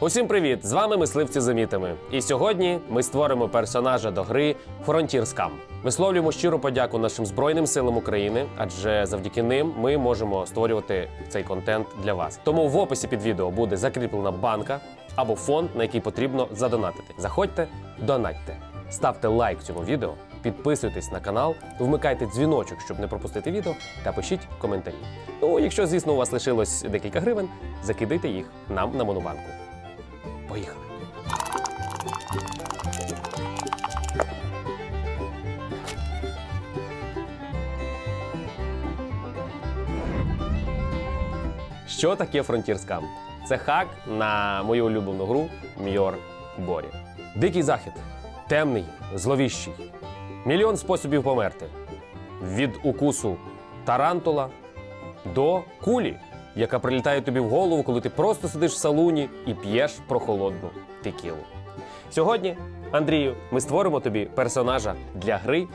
Усім привіт! З вами мисливці за мітами. І сьогодні ми створимо персонажа до гри Frontier Scam. Висловлюємо щиру подяку нашим Збройним силам України, адже завдяки ним ми можемо створювати цей контент для вас. Тому в описі під відео буде закріплена банка або фонд, на який потрібно задонатити. Заходьте, донатьте, ставте лайк цьому відео, підписуйтесь на канал, вмикайте дзвіночок, щоб не пропустити відео, та пишіть коментарі. Ну, якщо, звісно, у вас лишилось декілька гривень, закидайте їх нам на монобанку. Поїхали. Що таке Frontier Scam? Це хак на мою улюблену гру Мьор Борі. Дикий захід, темний, зловіщий. Мільйон способів померти. Від укусу тарантула до кулі, яка прилітає тобі в голову, коли ти просто сидиш в салуні і п'єш прохолодну текілу. Сьогодні, Андрію, ми створимо тобі персонажа для гри,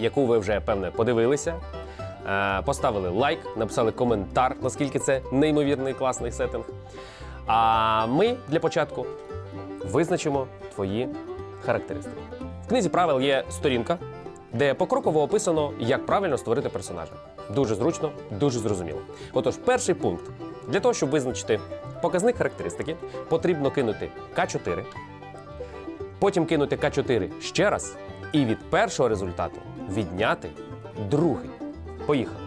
яку ви вже певне подивилися. е, Поставили лайк, написали коментар, наскільки це неймовірний класний сеттинг. А ми для початку визначимо твої характеристики. В книзі правил є сторінка, де покроково описано, як правильно створити персонажа. Дуже зручно, дуже зрозуміло. Отож, перший пункт. Для того, щоб визначити показник характеристики, потрібно кинути К4, потім кинути К4 ще раз, і від першого результату відняти другий. Поїхали.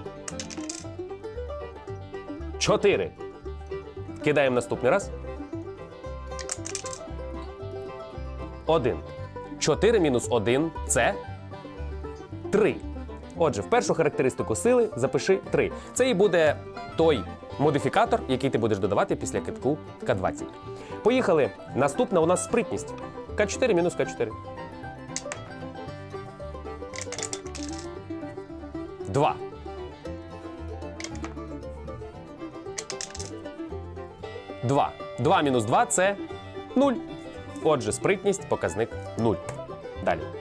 4. Кидаємо наступний раз. 1. 4 мінус 1 це 3. Отже, в першу характеристику сили запиши 3. Це і буде той модифікатор, який ти будеш додавати після китку К20. Поїхали. Наступна у нас спритність. К4 мінус К4. 2. Два. 2 мінус 2 це 0. Отже, спритність показник 0. Далі.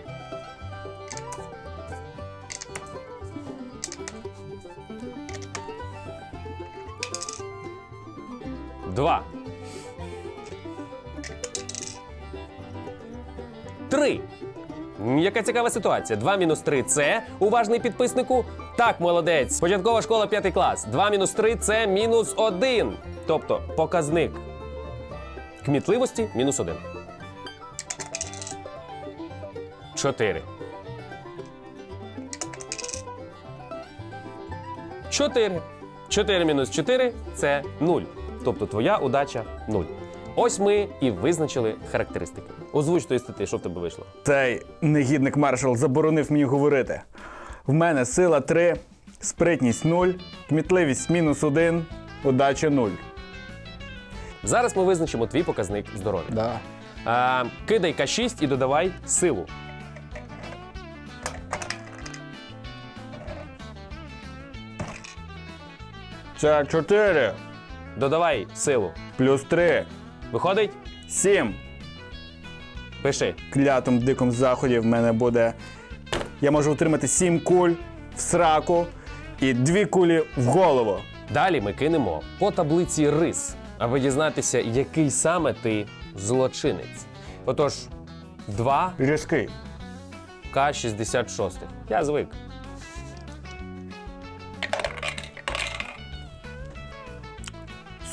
Два. Три. Яка цікава ситуація. 2 мінус 3 це уважний підписнику. Так, молодець. Початкова школа 5 клас. 2 мінус 3 це мінус 1. Тобто показник кмітливості мінус 1. 4. 4. 4 мінус 4 це 0. Тобто твоя удача 0. Ось ми і визначили характеристики. Озвуч тої статті, що в тебе вийшло. Цей негідник маршал заборонив мені говорити. В мене сила 3, спритність 0, кмітливість мінус 1, удача 0. Зараз ми визначимо твій показник здоров'я. Да. А, кидай К6 і додавай силу. Це 4 Додавай силу. плюс 3, Виходить? 7. Пиши. Клятом в дикому заході в мене буде. Я можу отримати 7 куль в сраку і 2 кулі в голову. Далі ми кинемо по таблиці рис, аби дізнатися, який саме ти злочинець. Отож, 2 Різкий. К66. Я звик. –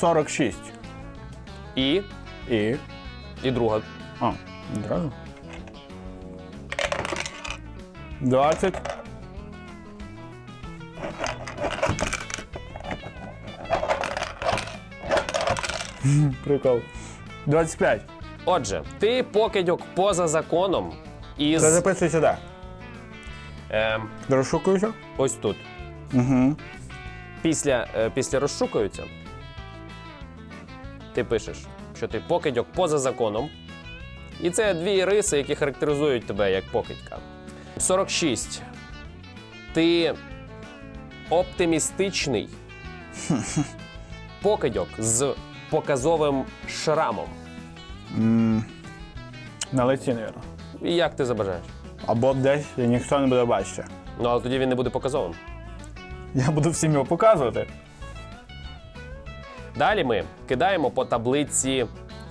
46. І. І. І друга. А, одразу. 20. Прикол. 25. Отже, ти покидьок поза законом із Це записуй сюди. ем, Розшукуюся. ось тут. Угу. Після, е, після розшукуються. Ти пишеш, що ти покидьок поза законом. І це дві риси, які характеризують тебе як покидька. 46. Ти оптимістичний покидьок з показовим шрамом. На лиці, мабуть. І як ти забажаєш? Або десь і ніхто не буде бачити. Ну, але тоді він не буде показовим. Я буду всім його показувати. Далі ми кидаємо по таблиці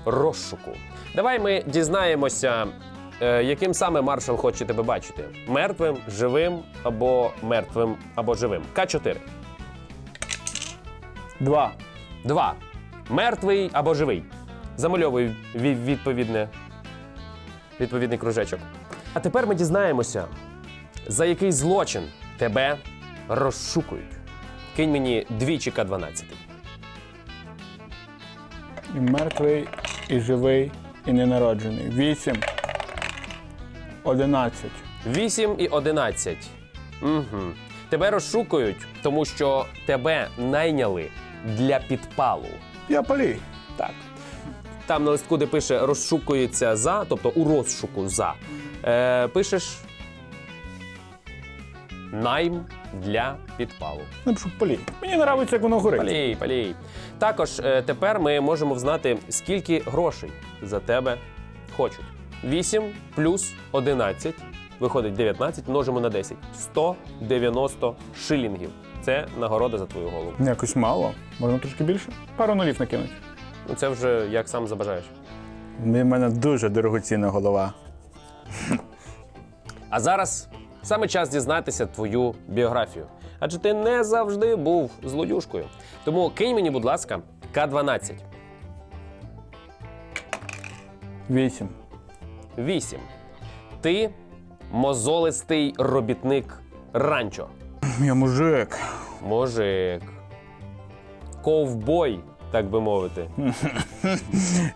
розшуку. Давай ми дізнаємося, е, яким саме маршал хоче тебе бачити: мертвим, живим або мертвим, або живим. К4. Два. Два. Мертвий або живий. Замальовуй відповідне, відповідний кружечок. А тепер ми дізнаємося, за який злочин тебе розшукують. Кинь мені двічі К12. І мертвий, і живий, і ненароджений. Вісім. Одинадцять. 8 і 11. Угу. Тебе розшукують, тому що тебе найняли для підпалу. Я полій. Так. Там на листку, де пише розшукується за, тобто у розшуку за, е, пишеш найм для підпалу. Напишу полій. Мені подобається, як воно горить. Палій, палій. Також е, тепер ми можемо взнати, скільки грошей за тебе хочуть. 8 плюс 11, виходить 19, множимо на 10. 190 шилінгів. Це нагорода за твою голову. Якось мало. Можна трошки більше? Пару нулів накинуть. Ну це вже як сам забажаєш. У мене дуже дорогоцінна голова. А зараз саме час дізнатися твою біографію. Адже ти не завжди був злодюшкою. Тому кинь мені, будь ласка, К12. Вісім. 8. Ти мозолистий робітник ранчо. Я мужик. Мужик. Ковбой, так би мовити.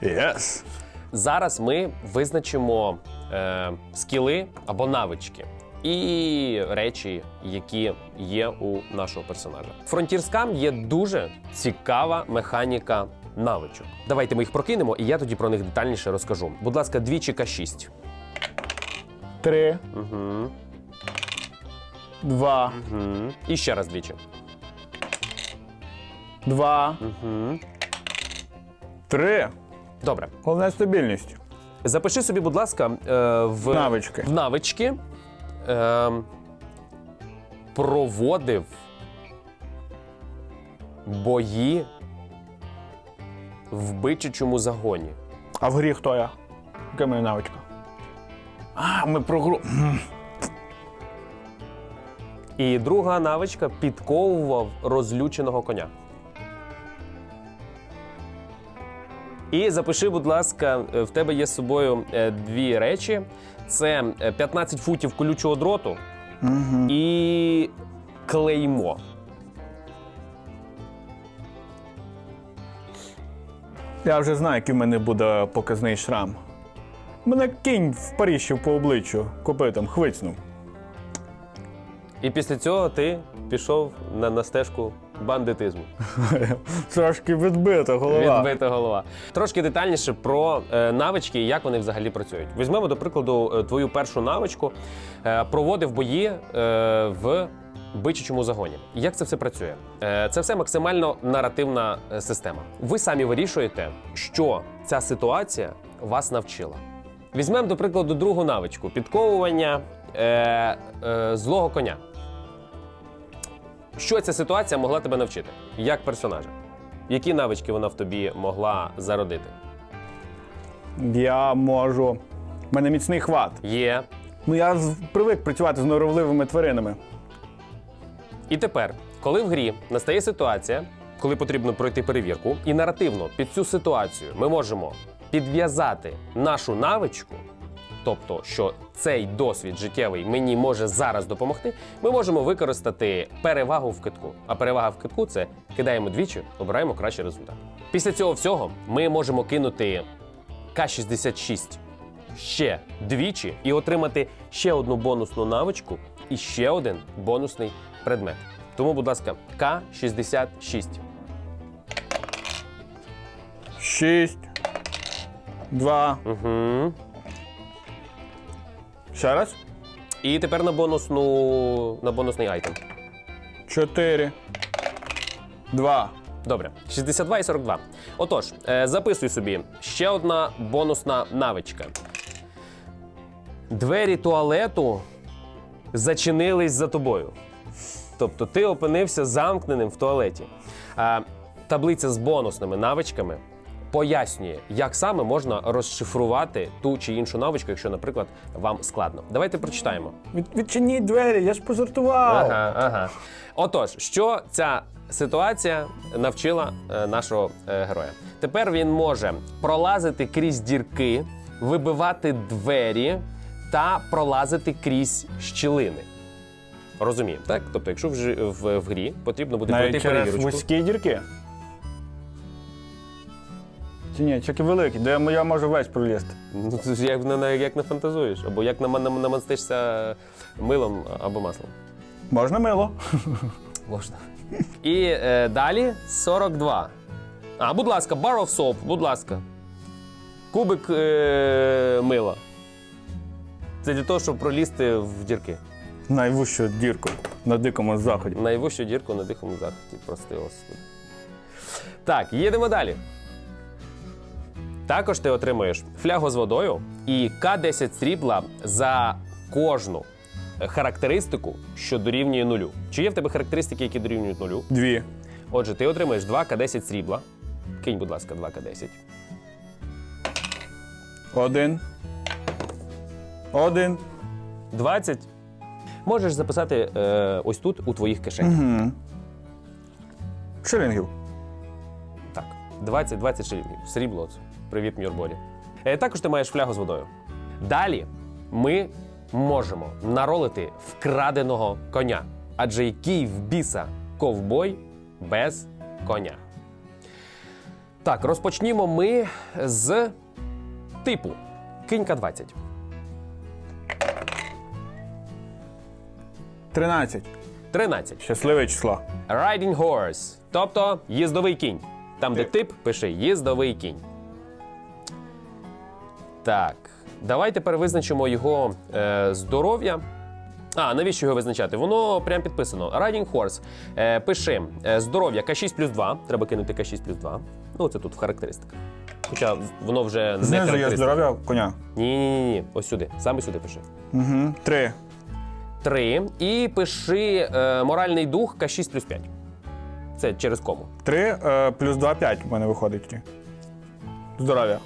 Єс. Зараз ми визначимо е, скіли або навички і речі, які є у нашого персонажа. Фронтірскам є дуже цікава механіка навичок. Давайте ми їх прокинемо, і я тоді про них детальніше розкажу. Будь ласка, двічі К6. Три. Угу. Два. Угу. І ще раз двічі. Два. Угу. Три. Добре. Головне стабільність. Запиши собі, будь ласка, е, в Навички. в навички е, проводив бої в бичачому загоні. А в грі хто я? Яка моя навичка? А, ми про гру. І друга навичка підковував розлюченого коня. І запиши, будь ласка, е, в тебе є з собою е, дві речі: це е, 15 футів колючого дроту Угу. і клеймо. Я вже знаю, який в мене буде показний шрам. Мене кінь впаріщив по обличчю, копитом, хвицнув. І після цього ти пішов на, на стежку бандитизму. Трошки відбита голова. Відбита голова. Трошки детальніше про е, навички і як вони взагалі працюють. Візьмемо, до прикладу, е, твою першу навичку. Е, проводив бої в бичачому загоні. Як це все працює? Це все максимально наративна система. Ви самі вирішуєте, що ця ситуація вас навчила. Візьмемо, до прикладу, другу навичку підковування е, е, злого коня. Що ця ситуація могла тебе навчити як персонажа? Які навички вона в тобі могла зародити? Я можу. У мене міцний хват. Є. Ну я з- привик працювати з норовливими тваринами. І тепер, коли в грі настає ситуація, коли потрібно пройти перевірку, і наративно під цю ситуацію ми можемо підв'язати нашу навичку, тобто, що цей досвід життєвий мені може зараз допомогти, ми можемо використати перевагу в китку. А перевага в китку це кидаємо двічі, обираємо кращий результат. Після цього всього ми можемо кинути К-66 ще двічі і отримати ще одну бонусну навичку і ще один бонусний предмет. Тому, будь ласка, К-66. Шість. Два. Угу. Ще раз. І тепер на бонусну на бонусний айтем. Чотири. Два. Добре, 62 і 42. Отож, е, записуй собі ще одна бонусна навичка. Двері туалету зачинились за тобою. Тобто ти опинився замкненим в туалеті. Таблиця з бонусними навичками пояснює, як саме можна розшифрувати ту чи іншу навичку, якщо, наприклад, вам складно. Давайте прочитаємо. Від, відчиніть двері, я ж пожартував. Ага, ага. Отож, що ця ситуація навчила е, нашого е, героя? Тепер він може пролазити крізь дірки, вибивати двері та пролазити крізь щілини. Розуміємо, так? Тобто, якщо в, в, в грі потрібно буде пройти Навіть через перевірочку. вузькі дірки. Чи ні, тільки великі, де я можу весь пролізти. Ну, це ж як, на- на- як не фантазуєш, або як нам- нам- намастишся милом або маслом. Можна мило. Можна. І е, далі 42. А, будь ласка, bar of soap, будь ласка. Кубик е, мила. Це для того, щоб пролізти в дірки. Найвищу дірку на дикому заході. Найвищу дірку на дихому заході. Прости, Господи. Так, їдемо далі. Також ти отримуєш флягу з водою і К10 срібла за кожну характеристику, що дорівнює нулю. Чи є в тебе характеристики, які дорівнюють нулю? Дві. Отже, ти отримаєш 2 К10 срібла. Кинь, будь ласка, 2 К10. Один. Один. 20. Можеш записати е, ось тут, у твоїх кишенях. Угу. Шилінгів. Так, 20, 20 шилінгів. Срібло. це. Привіт, Мюрборі. Е, також ти маєш флягу з водою. Далі ми можемо наролити вкраденого коня. Адже який в біса ковбой без коня. Так, розпочнімо ми з типу кинька 20. 13. 13. Щасливе число. Riding horse, тобто їздовий кінь. Там, де тип, пиши їздовий кінь. Так, давай тепер визначимо його е, здоров'я. А, навіщо його визначати? Воно прям підписано. Riding horse. Е, пиши е, здоров'я К6 плюс 2. Треба кинути К6 плюс 2. Ну, це тут в характеристиках. Хоча воно вже не Знизу є характеристика. здоров'я коня. Ні, ні, ні, ні. Ось сюди. Саме сюди пиши. Угу. Три. 3. І пиши е, моральний дух К6 плюс 5. Це через кому. Три е, плюс два п'ять в мене виходить. Здоров'я.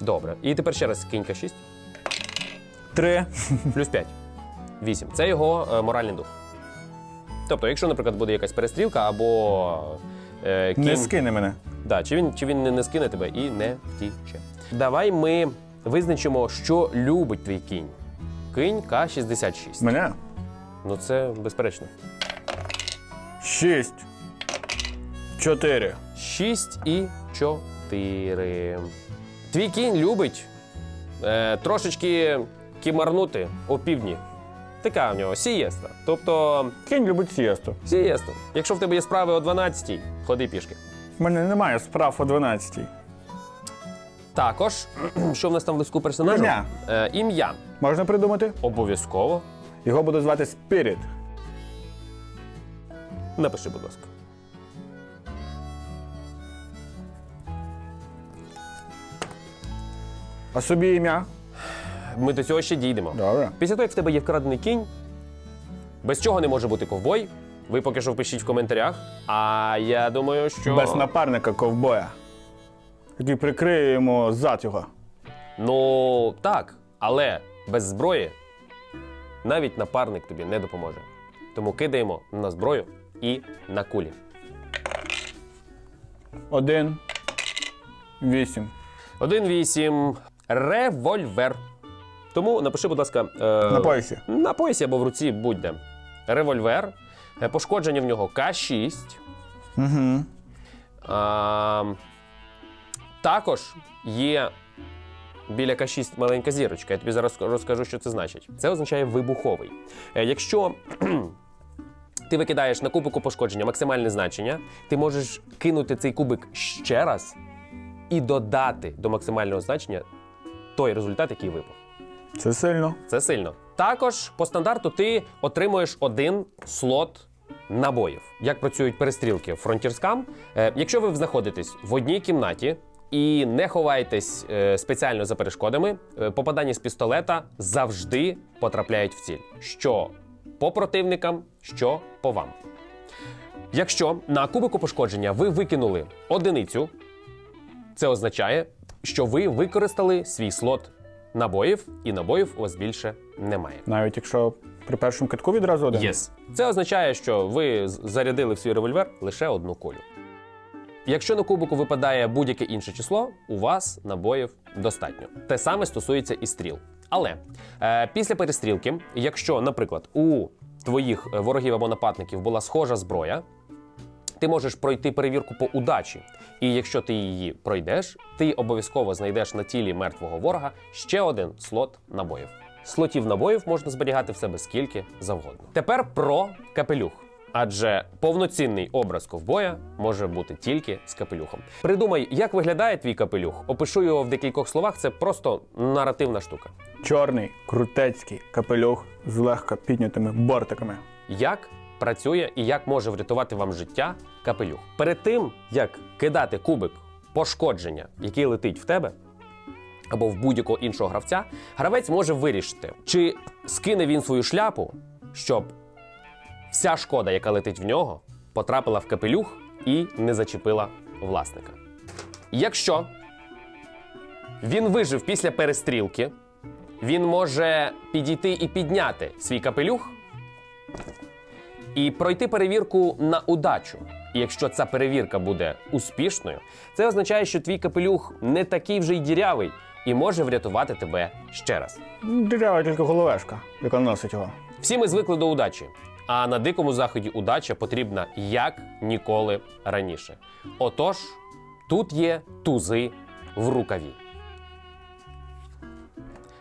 Добре. І тепер ще раз кинь К6. Три. Плюс 5. 8. Це його е, моральний дух. Тобто, якщо, наприклад, буде якась перестрілка або е, кінь, Не скине мене. да, чи він, чи він не, не скине тебе і не втіче. Давай ми визначимо, що любить твій кінь. Кинь К66. Мене? Ну це безперечно. Шість. Чотири. 6 і 4. Твій кінь любить е, трошечки кімарнути о півдні. Така в нього сієста. Тобто Кінь любить сієсту. сієсту. Якщо в тебе є справи о 12-й, ходи пішки. У мене немає справ о 12. Також, що в нас там в лиску персонажу? Ім'я. Е, ім'я. Можна придумати? Обов'язково. Його буду звати Spirit. Напиши, будь ласка. А собі ім'я? Ми до цього ще дійдемо. Добре. Після того, як в тебе є вкрадений кінь, без чого не може бути ковбой. Ви поки що впишіть в коментарях. А я думаю, що. Без напарника ковбоя. Який прикриє йому зад його. Ну так, але без зброї навіть напарник тобі не допоможе. Тому кидаємо на зброю і на кулі. Один. Вісім. 1-8. Револьвер. Тому напиши, будь ласка, е, На поясі. на поясі або в руці будь-де. Револьвер. Е, Пошкодження в нього К6. Угу. А, також є біля К6 маленька зірочка. Я тобі зараз розкажу, що це значить. Це означає вибуховий. Е, Якщо кхм, ти викидаєш на кубику пошкодження максимальне значення, ти можеш кинути цей кубик ще раз і додати до максимального значення той результат, який випав. Це сильно. Це сильно. Також по стандарту ти отримуєш один слот набоїв. Як працюють перестрілки в Frontier Е, якщо ви знаходитесь в одній кімнаті і не ховаєтесь е, спеціально за перешкодами, е, попадання з пістолета завжди потрапляють в ціль. Що по противникам, що по вам. Якщо на кубику пошкодження ви викинули одиницю, це означає, що ви використали свій слот набоїв, і набоїв у вас більше немає. Навіть якщо при першому китку відразу один. Yes. Це означає, що ви зарядили в свій револьвер лише одну кулю. Якщо на кубику випадає будь-яке інше число, у вас набоїв достатньо. Те саме стосується і стріл. Але е, після перестрілки, якщо, наприклад, у твоїх е, ворогів або нападників була схожа зброя, ти можеш пройти перевірку по удачі. І якщо ти її пройдеш, ти обов'язково знайдеш на тілі мертвого ворога ще один слот набоїв. Слотів набоїв можна зберігати в себе скільки завгодно. Тепер про капелюх. Адже повноцінний образ ковбоя може бути тільки з капелюхом. Придумай, як виглядає твій капелюх. Опишу його в декількох словах. Це просто наративна штука. Чорний, крутецький капелюх з легко піднятими бортиками. як працює і як може врятувати вам життя капелюх. Перед тим, як кидати кубик пошкодження, який летить в тебе, або в будь-якого іншого гравця, гравець може вирішити, чи скине він свою шляпу, щоб вся шкода, яка летить в нього, потрапила в капелюх і не зачепила власника. Якщо він вижив після перестрілки, він може підійти і підняти свій капелюх і пройти перевірку на удачу. І якщо ця перевірка буде успішною, це означає, що твій капелюх не такий вже й дірявий і може врятувати тебе ще раз. Дірява тільки головешка, яка носить його. Всі ми звикли до удачі. А на дикому заході удача потрібна як ніколи раніше. Отож, тут є тузи в рукаві.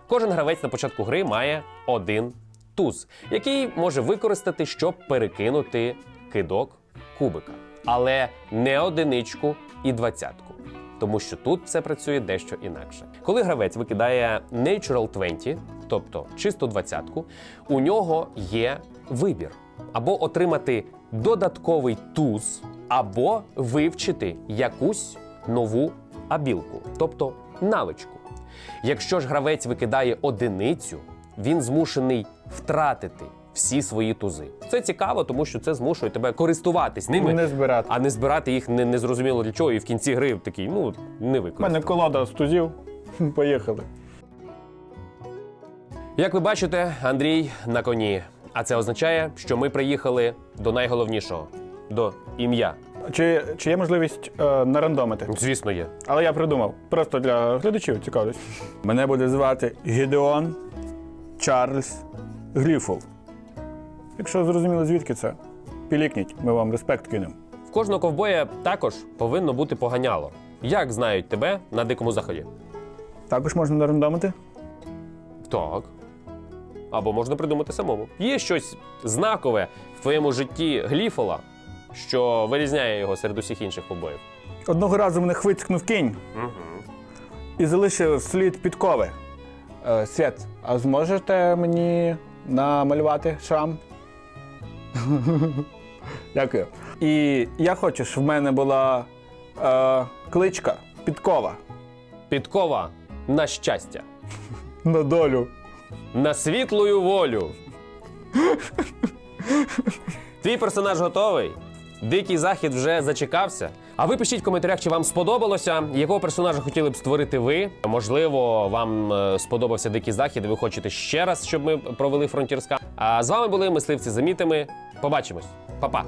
Кожен гравець на початку гри має один туз, який може використати, щоб перекинути кидок кубика. Але не одиничку і двадцятку. Тому що тут все працює дещо інакше. Коли гравець викидає Natural 20, тобто чисту двадцятку, у нього є вибір або отримати додатковий туз, або вивчити якусь нову абілку, тобто навичку. Якщо ж гравець викидає одиницю, він змушений втратити всі свої тузи. Це цікаво, тому що це змушує тебе користуватись ними, Не збирати. а не збирати їх не, незрозуміло для чого, і в кінці гри такий, ну не У мене колода з тузів. Поїхали. Як ви бачите, Андрій на коні. А це означає, що ми приїхали до найголовнішого до ім'я. Чи, чи є можливість е, нарандомити? Звісно, є. Але я придумав. Просто для глядачів цікавлюсь. Мене буде звати Гідеон Чарльз Гліфол. Якщо зрозуміло, звідки це, пілікніть, ми вам респект кинемо. В кожного ковбоя також повинно бути поганяло. Як знають тебе на дикому заході? Також можна нарандомити? Так. Або можна придумати самому. Є щось знакове в твоєму житті гліфола, що вирізняє його серед усіх інших ковбоїв. Одного разу мене хвицькнув кінь і залишив слід підкови. Е, Свят, а зможете мені намалювати шрам? Дякую. І я хочу, щоб в мене була е, кличка Підкова Підкова на щастя, на долю. на світлую волю. Твій персонаж готовий. Дикий захід вже зачекався. А ви пишіть в коментарях, чи вам сподобалося, якого персонажа хотіли б створити ви. Можливо, вам е, сподобався дикий захід, і ви хочете ще раз, щоб ми провели фронтірська. А з вами були мисливці за мітами. Побачимось, Па-па!